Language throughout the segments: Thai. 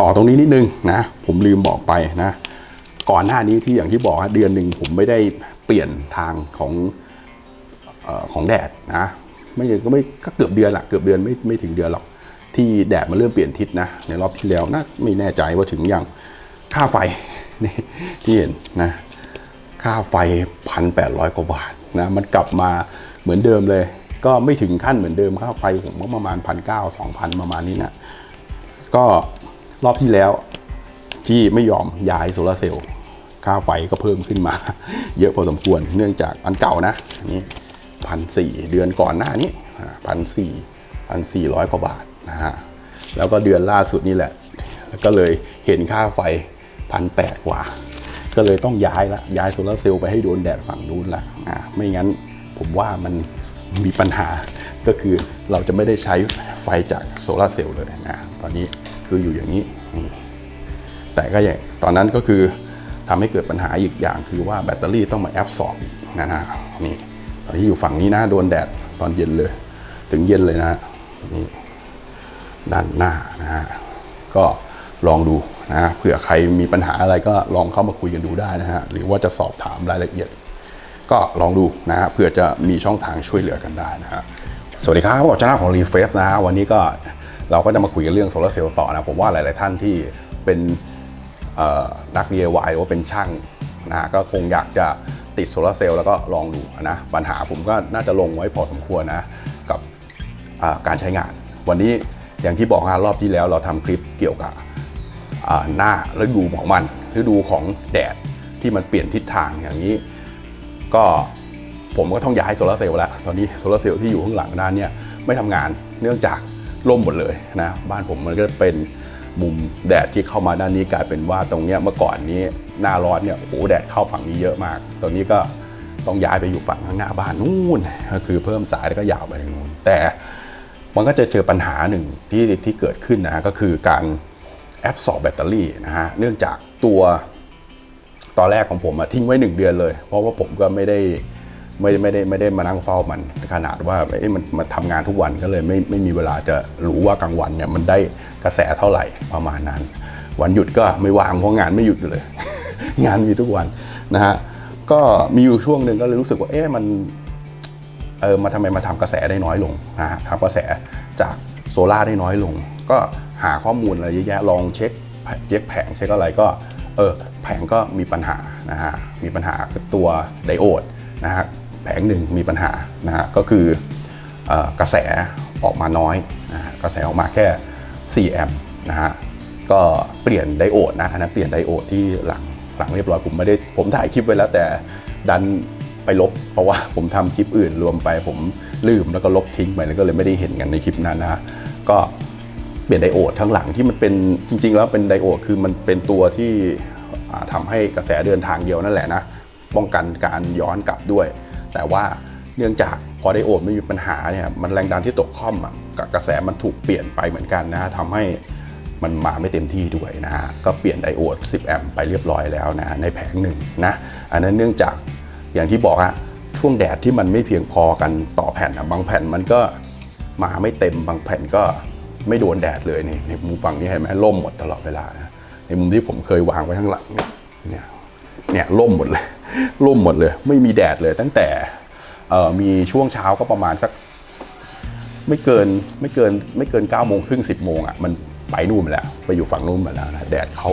ต่อตรงนี้นิดนึงนะ ผมลืมบอกไปนะ ก่อนหน้านี้ที่อย่างที่บอกเดือนหนึ่งผมไม่ได้เปลี่ยนทางของออของแดดนะไม่ก็ไม่ก็เกือบเดือนละเกือบเดือนไม่ไม่ถึงเดือนหรอกที่แดดมันเริ่มเปลี่ยนทิศนะในรอบที่แล้วนะไม่แน่ใจว่าถึงยังค่าไฟนี่ที่เห็นนะ ค่าไฟพันแปดร้อยกว่าบาทนะมันกลับมาเหมือนเดิมเลย ก็ไม่ถึงขั้นเหมือนเดิมค่าไฟผมก็ประมาณพันเก้าสองพันประมาณนี้นะก็ รอบที่แล้วที่ไม่ยอมย้ายโซลาร์เซลล์ค่าไฟก็เพิ่มขึ้นมา เยอะพอสมควรเนื่องจากอันเก่านะนนี้พันสี่เดือนก่อนหน้านี้พันสี่พันสี่ร้อยกว่าบาทนะฮะแล้วก็เดือนล่าสุดนี่แหละ ก็เลยเห็นค่าไฟพันแปดกว่า ก็เลยต้องย้ายละย้ายโซลาร์เซลล์ไปให้โดนแดดฝั่งนู้นละอะไม่งั้นผมว่ามันมีปัญหาก็คือเราจะไม่ได้ใช้ไฟจากโซลาร์เซลล์เลยนะตอนนี้ คืออยู่อย่างนี้นี่แต่ก็อย่างตอนนั้นก็คือทำให้เกิดปัญหาอีกอย่างคือว่าแบตเตอรี่ต้องมาแอบสอบอีกนะฮะนี่ตอนนี้อยู่ฝั่งนี้นะโดนแดดตอนเย็นเลย ถึงเย็นเลยนะนี่ด้านหน้านะฮะก็ลองดูนะเผื่อใครมีปัญหาอะไรก็ลองเข้ามาคุยกันดูได้นะฮะหรือว่าจะสอบถามรายละเอียด ก็ลองดูนะฮะเผื่อจะมีช่องทางช่วยเหลือกันได้นะฮะสวัสดีครับผมชนะของรีเฟสนะฮะวันนี้ก็ เราก็จะมาคุยกันเรื่องโซลาร์เซลล์ต่อนะผมว่าหลาย ๆ ท่านที่เป็นนัก DIY หรือว่าเป็นช่างนะก็คงอยากจะติดโซลาร์เซลล์แล้วก็ลองดูนะปัญหาผมก็น่าจะลงไว้พอสมควรนะกับการใช้งาน วันนี้อย่างที่บอกนรอบที่แล้วเราทำคลิปเกี่ยวกับหน้าฤดูของมันฤดูของแดดที่มันเปลี่ยนทิศทางอย่างนี้ ก็ผมก็ต้องย้ายโซลาร์เซลล์แล้ว ตอนนี้โซลาร์เซลล์ที่อยู่ข้างหลังด้านเนี้ยไม่ทำงานเนื่องจาก ล่มหมดเลยนะบ้านผมมันก็เป็นมุมแดดที่เข้ามาด้านนี้กลายเป็นว่าตรงเนี้ยเมื่อก่อนนี้หน้าร้อนเนี่ยโอ้โหแดดเข้าฝั่งนี้เยอะมาก ตอนนี้ก็ต้องย้ายไปอยู่ฝั่งข้างหน้าบ้านนู่นก็คือเพิ่มสายแล้วก็ยาวไปทางนู้นแต่มันก็จะเจอปัญหาหนึ่งที่ที่เกิดขึ้นนะฮะก็คือการแอบสอบแบตเตอรี่นะฮะเนื่องจากตัวตอนแรกของผมอะทิ้งไว้ 1 เดือนเลย เพราะว่าผมก็ไม่ได้ ไม่ไม่ได้ไม่ได้มานั่งเฝ้ามันขนาดว่าเอ๊ะมันมันทำงานทุกวันก็เลยไม่ไม่มีเวลาจะรู้ว่ากลางวันเนี่ยมันได้กระแสเท่าไหร่ประมาณนั้น วันหยุดก็ไม่ว่างเพราะงานไม่หยุดเลย งานมีทุกวันนะฮะก็มีอยู่ช่วงหนึ่งก็เลยรู้สึกว่าเอ๊ะมันเออมาทำไมมาทำกระแสได้น้อยลงนะฮะทำกระแสจากโซล่าได้น้อยลง ก็หาข้อมูลอะไรเยอะแยะลองเช็คเช็คแผงเช็คอะไรก็เออแผงก็มีปัญหานะฮะมีปัญหาตัวไดโอดนะฮะ แผงหนึ่งมีปัญหานะฮะก็คืออกระแสออกมาน้อยนะฮะกระแสออกมาแค่ 4 แอมป์นะฮะก็เปลี่ยนไดโอดนะอันนั้นเปลี่ยนไดโอดที่หลังหลังเรียบร้อยผมไม่ได้ผมถ่ายคลิปไว้แล้วแต่ดันไปลบ เพราะว่าผมทำคลิปอื่นรวมไปผมลืมแล้วก็ลบทิ้งไปแล้วก็เลยไม่ได้เห็นกันในคลิปนั้นนะก็เปลี่ยนไดโอดทั้งหลังที่มันเป็นจริง ๆ แล้วเป็นไดโอดคือมันเป็นตัวที่อ่าทำให้กระแสเดินทางเดียวนั่นแหละนะป้องกันการย้อนกลับด้วย แต่ว่าเนื่องจากพอไดโอดไม่มีปัญหาเนี่ยมันแรงดันที่ตกค่อมอะกับกระแสมันถูกเปลี่ยนไปเหมือนกันนะทำให้มันมาไม่เต็มที่ด้วยนะฮะก็เปลี่ยนไดโอด 10 แอมป์ไปเรียบร้อยแล้วนะในแผงหนึ่งนะอันนั้นเนื่องจากอย่างที่บอกอะช่วงแดดที่มันไม่เพียงพอกันต่อแผ่นอะบางแผ่นมันก็มาไม่เต็มบางแผ่นก็ไม่โดนแดดเลยนี่ในมุมฝั่งนี้เห็นไหมล่มหมดตลอดเวลานะในมุมที่ผมเคยวางไว้ข้างหลังเนี่ยเนี่ยเนี่ยล่มหมดเลย ล่มหมดเลย ไม่มีแดดเลยตั้งแต่มีช่วงเช้าก็ประมาณสักไม่เกินไม่เกินไม่เกิน9ก้าโมงครึ่งสิบโมงอะมันไปนู่นไปแล้ว ไปอยู่ฝั่งนู่นไปแล้วนะแดดเข้า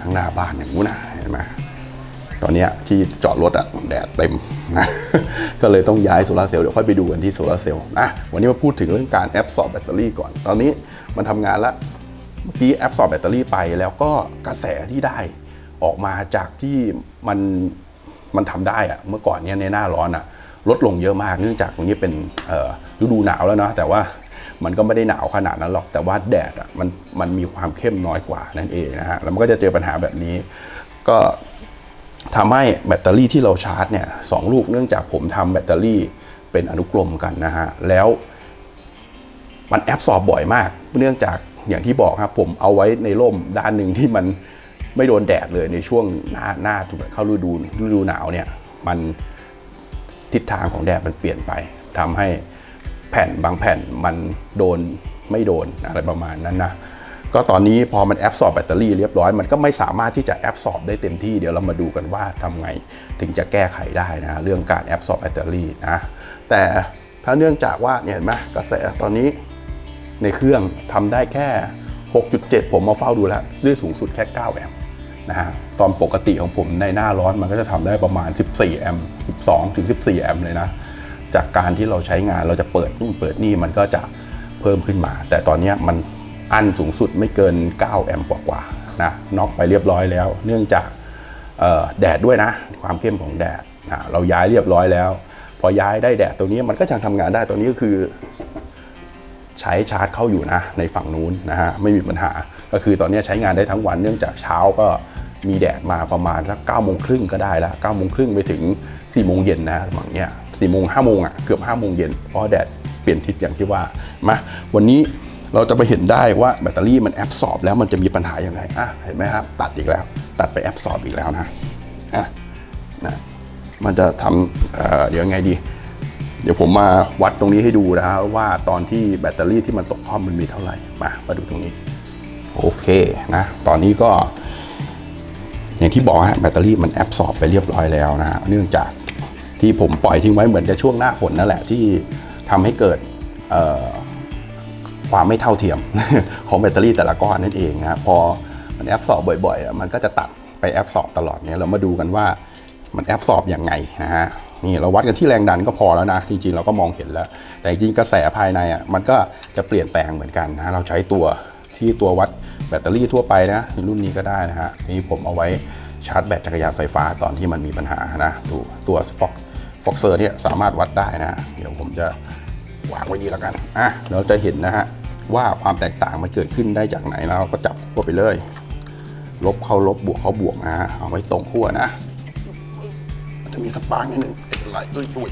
ข้างหน้าบ้านอย่างนู้นนะเห็นไหมตอนนี้ที่จอดรถอะแดดเต็มนะก็เลยต้องย้ายโซลาร์เซลล์เดี๋ยวค่อยไปดูกันที่โซลาร์เซลล์อะวันนี้มาพูดถึงเรื่องการแอบสอบแบตเตอรี่ก่อน ตอนนี้มันทำงานละเมื่อกี้แอบสอบแบตเตอรี่ไปแล้วก็กระแสที่ได้ออกมาจากที่มัน มันทำได้อะเมื่อก่อนเนี้ยในหน้าร้อนอะลดลงเยอะมากเนื่องจากตรงนี้เป็นฤดูหนาวแล้วเนาะแต่ว่ามันก็ไม่ได้หนาวขนาดนั้นหรอกแต่ว่าแดดอะมันมันมีความเข้มน้อยกว่านั่นเองนะฮะแล้วมันก็จะเจอปัญหาแบบนี้ ก็ทำให้แบตเตอรี่ที่เราชาร์จเนี่ยสองลูกเนื่องจากผมทำแบตเตอรี่เป็นอนุกรมกันนะฮะแล้วมันแอบสอบบ่อยมาก เนื่องจากอย่างที่บอกครับผมเอาไว้ในร่มด้านหนึ่งที่มัน ไม่โดนแดดเลยในช่วงหน้าหน้าเข้าฤดูฤดูหนาวเนี่ยมันทิศทางของแดดมันเปลี่ยนไปทำให้แผ่นบางแผ่นมันโดนไม่โดนอะไรประมาณนั้นนะก็ตอนนี้พอมันแอบสอบแบตเตอรี่เรียบร้อยมันก็ไม่สามารถที่จะแอบสอบได้เต็มที่เดี๋ยวเรามาดูกันว่าทำไงถึงจะแก้ไขได้นะเรื่องการแอบสอบแบตเตอรี่นะแต่ถ้าเนื่องจากว่าเนี่ยเห็นไหมกระแสตอนนี้ในเครื่องทำได้แค่ 6.7 ผมมาเฝ้าดูแล้วด้วยสูงสุดแค่ 9 แอมป์ นะฮะตอนปกติของผมในหน้าร้อนมันก็จะทำได้ประมาณ 14 แอมป์12ถึง14 แอมป์เลยนะ จากการที่เราใช้งานเราจะเปิดนู่นเปิดนี่มันก็จะเพิ่มขึ้นมา แต่ตอนนี้มันอันสูงสุดไม่เกิน 9 แอมป์กว่าๆนะน็อกไปเรียบร้อยแล้ว เนื่องจากแดดด้วยนะ ความเข้มของแดดนะเราย้ายเรียบร้อยแล้ว พอย้ายได้แดดตัวนี้มันก็ยังทำงานได้ตัวนี้ก็คือ ใช้ชาร์จเข้าอยู่นะในฝั่งนู้นนะฮะไม่มีปัญหา ก็คือตอนนี้ใช้งานได้ทั้งวันเนื่องจากเช้าก็มีแดดมาประมาณสักเก้าโมงครึ่งก็ได้แล้วเก้าโมงครึ่งไปถึง4ี่โมงเย็นนะระหว่งเนี้ยสี่โมงห้าโมงอะเกือบห้าโมงเย็นเพราะแดดเปลี่ยนทิศอย่างที่ว่ามาวันนี้เราจะไปเห็นได้ว่าแบตเตอรี่มันแอบสอบแล้วมันจะมีปัญหาอยังไงอะเห็นไหมครับตัดอีกแล้ว ตัดไปแอบสอบอีกแล้วนะอะนะมันจะทำเอ่อเดี๋ยวไงดี เดี๋ยวผมมาวัดตรงนี้ให้ดูนะฮะว่าตอนที่แบตเตอรี่ที่มันตกข้อมมันมีเท่าไหร่มามาดูตรงนี้ โอเคนะตอนนี้ก็ อย่างที่บอกฮะแบตเตอรี่มันแอบสอบไปเรียบร้อยแล้วนะฮะเนื่องจากที่ผมปล่อยทิ้งไว้เหมือนจะช่วงหน้าฝนนั่นแหละที่ทำให้เกิดความไม่เท่าเทียมของแบตเตอรี่แต่ละก้อนนั่นเองนะพอมันแอบสอบบ่อยๆ มันก็จะตัดไปแอบสอบตลอดเนี่ยเรามาดูกันว่ามันแอบสอบอยังไงนะฮะ นี่เราวัดกันที่แรงดันก็พอแล้วนะ จริงๆเราก็มองเห็นแล้ว แต่จริงกระแสภายในอะมันก็จะเปลี่ยนแปลงเหมือนกันนะเราใช้ตัวที่ตัววัดแบตเตอรี่ทั่วไปนะรุ่นนี้ก็ได้นะฮะนี่ผมเอาไว้ชาร์จแบตจักรยานไฟฟ้าตอนที่มันมีปัญหานะตัวตัวฟ็อกฟ็อกเซอร์เนี่ยสามารถวัดได้นะ เดี๋ยวผมจะวางไว้นี่แล้วกันอะเราจะเห็นนะฮะว่าความแตกต่างมันเกิดขึ้นได้จากไหนเราก็จับขั้วไปเลย ลบเข้าลบบวกเข้าบวกนะเอาไว้ตรงขั้วนะ จะมีสปาร์กนิดนึงเป็นไรเอ้ยอุ้ย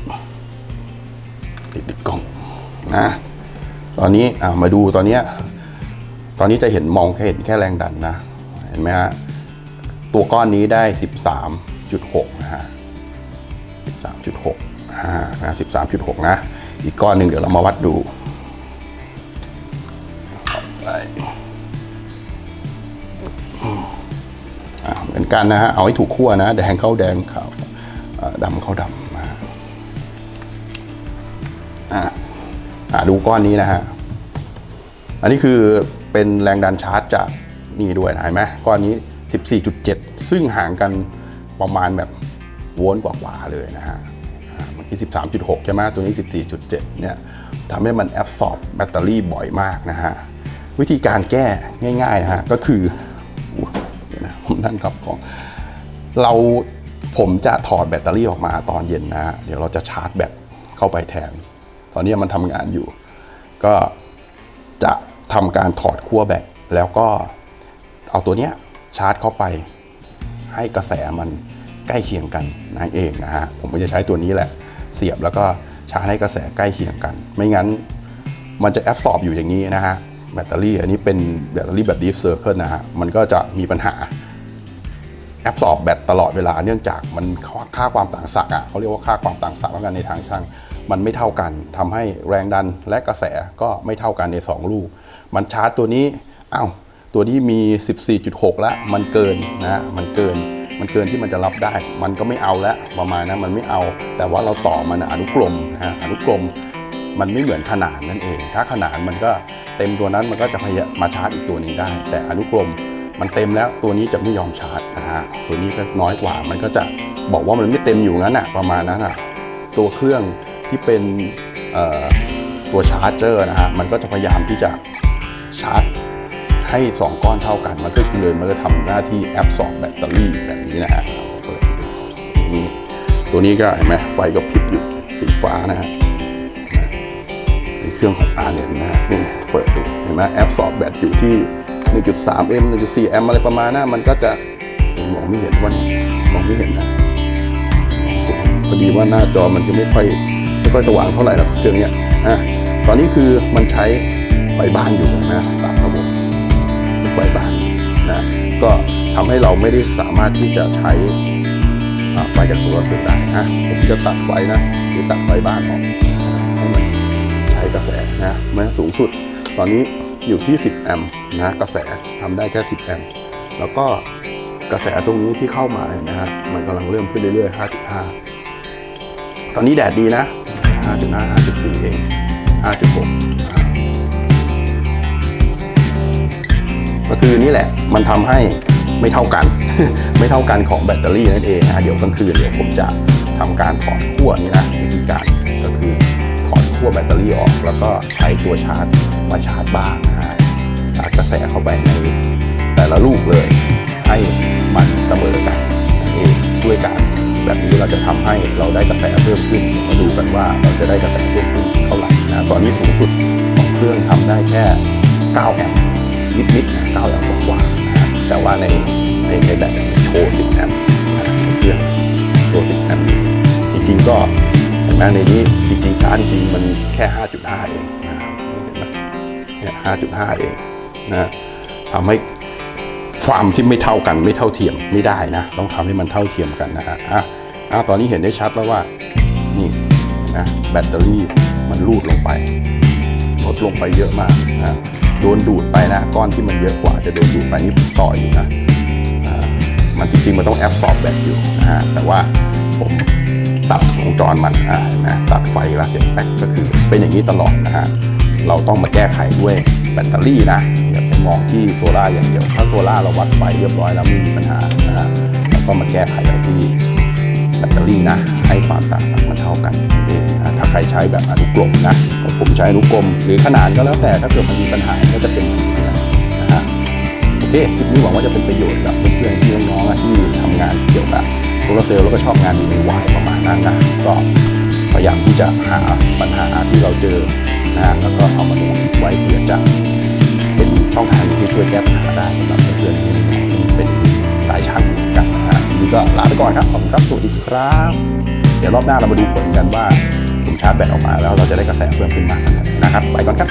ติดติดกล้องนะตอนนี้อ่ามาดูตอนนี้ตอนนี้จะเห็นมองแค่เห็นแค่แรงดันนะ เห็นไหมฮะตัวก้อนนี้ได้ 13.6 นะฮะ 13.6อ่านะ13.6 นะ อีกก้อนหนึ่งเดี๋ยวเรามาวัดดูเหมือนกันนะฮะ เอาให้ถูกขั้วนะ แดงเข้าแดงขาวอ่า ดำเขาดำนะฮะอ่าอ่าดูก้อนนี้นะฮะ อันนี้คือเป็นแรงดันชาร์จจากนี่ด้วยนะเห็นไหมก้อนนี้ 14.7 ซึ่งห่างกันประมาณแบบโวลต์กว่าๆเลยนะฮะอ่าเมื่อกี้ 13.6 ใช่ไหมตัวนี้ 14.7 เนี่ยทำให้มันแอบสอบแบตเตอรี่บ่อยมากนะฮะ วิธีการแก้ง่ายๆนะฮะ ก็คือผมนั่นครับของเรา ผมจะถอดแบตเตอรี่ออกมาตอนเย็นนะเดี๋ยวเราจะชาร์จแบตเข้าไปแทน ตอนนี้มันทำงานอยู่ ก็จะทำการถอดขั้วแบตแล้วก็เอาตัวเนี้ยชาร์จเข้าไป ให้กระแสมันใกล้เคียงกันนั่นเองนะฮะผมก็จะใช้ตัวนี้แหละ เสียบแล้วก็ชาร์จให้กระแสใกล้เคียงกัน ไม่งั้นมันจะแอบสอบอยู่อย่างนี้นะฮะแบตเตอรี่อันนี้เป็นแบตเตอรี่แบบ deep circle นะฮะมันก็จะมีปัญหา แอบสอบแบตตลอดเวลา เนื่องจากมันค่าความต่างศักย์อะเขาเรียกว่าค่าความต่างศักย์แล้วกันในทางช่าง มันไม่เท่ากันทำให้แรงดันและกระแสก็ไม่เท่ากันใน 2 ลูก มันชาร์จตัวนี้อ้าวตัวนี้มี 14.6 แล้ว มันเกินนะมันเกิน มันเกินที่มันจะรับได้ มันก็ไม่เอาแล้วประมาณนั้นมันไม่เอา แต่ว่าเราต่อมันอนุกรมนะฮะอนุกรมมันไม่เหมือนขนานนั่นเอง ถ้าขนานมันก็เต็มตัวนั้นมันก็จะพยามาชาร์จอีกตัวหนี้ได้ แต่อนุกรม มันเต็มแล้วตัวนี้จะไม่ยอมชาร์จนะฮะตัวนี้ก็น้อยกว่า มันก็จะบอกว่ามันไม่เต็มอยู่งั้นอะประมาณนั้นอะตัวเครื่องที่เป็นตัวชาร์จเจอร์นะฮะมันก็จะพยายามที่จะชาร์จให้ 2 ก้อนเท่ากัน มันก็เลยมันก็ทำหน้าที่แอบสอบแบตเตอรี่แบบนี้นะฮะเปิดดูนี่ตัวนี้ก็เห็นไหมไฟก็พริบอยู่สีฟ้านะฮะในเครื่องของ R เนียนะฮะนี่เปิดดูเห็นไหมแอปสอบแบตอยู่ที่ 1.3 m 1.4 m อมอะไรประมาณนั้นมันก็จะมองไม่เห็นว่านี่มองไม่เห็นนะพอดีว่าหน้าจอมันจะไม่ค่อยไม่ค่อยสว่างเท่าไหร่แล้วเครื่องเนี้ยอะตอนนี้คือมันใช้ไฟบ้านอยู่นะตามระบบไฟบ้านนะก็ทำให้เราไม่ได้สามารถที่จะใช้ไฟจากโซลาร์เซลล์ได้นะผมจะตัดไฟนะหรือตัดไฟบ้านออกให้มันใช้กระแสนะแม้สูงสุด ตอนนี้ อยู่ที่ 10 แอมป์นะกระแสทำได้แค่ 10 แอมป์แล้วก็กระแสตรงนี้ที่เข้ามาเห็นไหมฮะมันกำลังเริ่มขึ้นเรื่อยๆ 5.5 ตอนนี้แดดดีนะ 5.5 5.4 เอง 5.6 ก็คือนี่แหละมันทำให้ไม่เท่ากัน ไม่เท่ากันของแบตเตอรี่นั่นเองนะเดี๋ยวกลางคืนเดี๋ยวผมจะทำการถอดขั้วนี้นะวิธีการก็คือถอดขั้วแบตเตอรี่ออก แล้วก็ใช้ตัวชาร์จมาชาร์จบ้าง กระแสเข้าไปในแต่ละลูกเลย ให้มันเสมอกันนั่นเองด้วยการแบบนี้เราจะทำให้เราได้กระแสเพิ่มขึ้นมาดูกันว่าเราจะได้กระแสเพิ่มขึ้นเท่าไหร่นะตอนนี้สูงสุดของเครื่องทำได้แค่ 9 แอมป์นิดๆนะ9แอมป์กว่าๆนะแต่ว่าในในในแบบโชว์ 10 แอมป์นะในเครื่องโชว์ 10 แอมป์จริงๆก็เห็นไหมในนี้จริงๆชาร์จจริงๆมันแค่ 5.5 เองนะเห็นไหมเนี่ย5.5 เอง นะทำให้ความที่ไม่เท่ากันไม่เท่าเทียมไม่ได้นะ ต้องทำให้มันเท่าเทียมกันนะฮะอะอะตอนนี้เห็นได้ชัดแล้วว่านี่นะแบตเตอรี่มันรูดลงไปลดลงไปเยอะมากนะโดนดูดไปนะ ก้อนที่มันเยอะกว่าจะโดนดูดไปนี่ผมต่ออยู่นะมันจริงๆมันต้องแอบสอบแบตอยู่นะฮะแต่ว่าผมตัดวงจรมันอ่าเห็นไหมตัดไฟล้วเสียบแบตก็คือเป็นอย่างนี้ตลอดนะฮะเราต้องมาแก้ไขด้วยแบตเตอรี่นะ มองที่โซล่าอย่างเดียว ถ้าโซล่าเราวัดไฟเรียบร้อยแล้วไม่มีปัญหานะฮะแล้วก็มาแก้ไขเอาที่แบตเตอรี่นะ ให้ความต่างศักมันเท่ากันเองนะถ้าใครใช้แบบอนุกรมนะผมใช้อนุกรม หรือขนาดก็แล้วแต่ถ้าเกิดมันมีปัญหาก็จะเป็นอย่างนี้แหละนะฮะโอเคคลิปนี้หวังว่าจะเป็นประโยชน์กับเพื่อนๆพี่น้องๆอะที่ทำงานเกี่ยวกับโซลาร์เซลล์แล้วก็ชอบงาน DIY ประมาณนั้นนะก็พยายามที่จะหาปัญหาที่เราเจอนะฮะแล้วก็เอามาลงคลิปไว้เพื่อจะ ช่องทางที่ช่วยแก้ปัญหาได้สำหรับเพื่อนๆที่เป็นสายชันเหมือนกันนะฮะนี่ก็ลาไปก่อนครับขอบคุณครับสวัสดีครับ เดี๋ยวรอบหน้าเรามาดูผลกันว่าผมชาร์จแบตออกมาแล้วเราจะได้กระแสเพิ่มขึ้นมากขนาดไหนนะครับ ไปก่อนครับ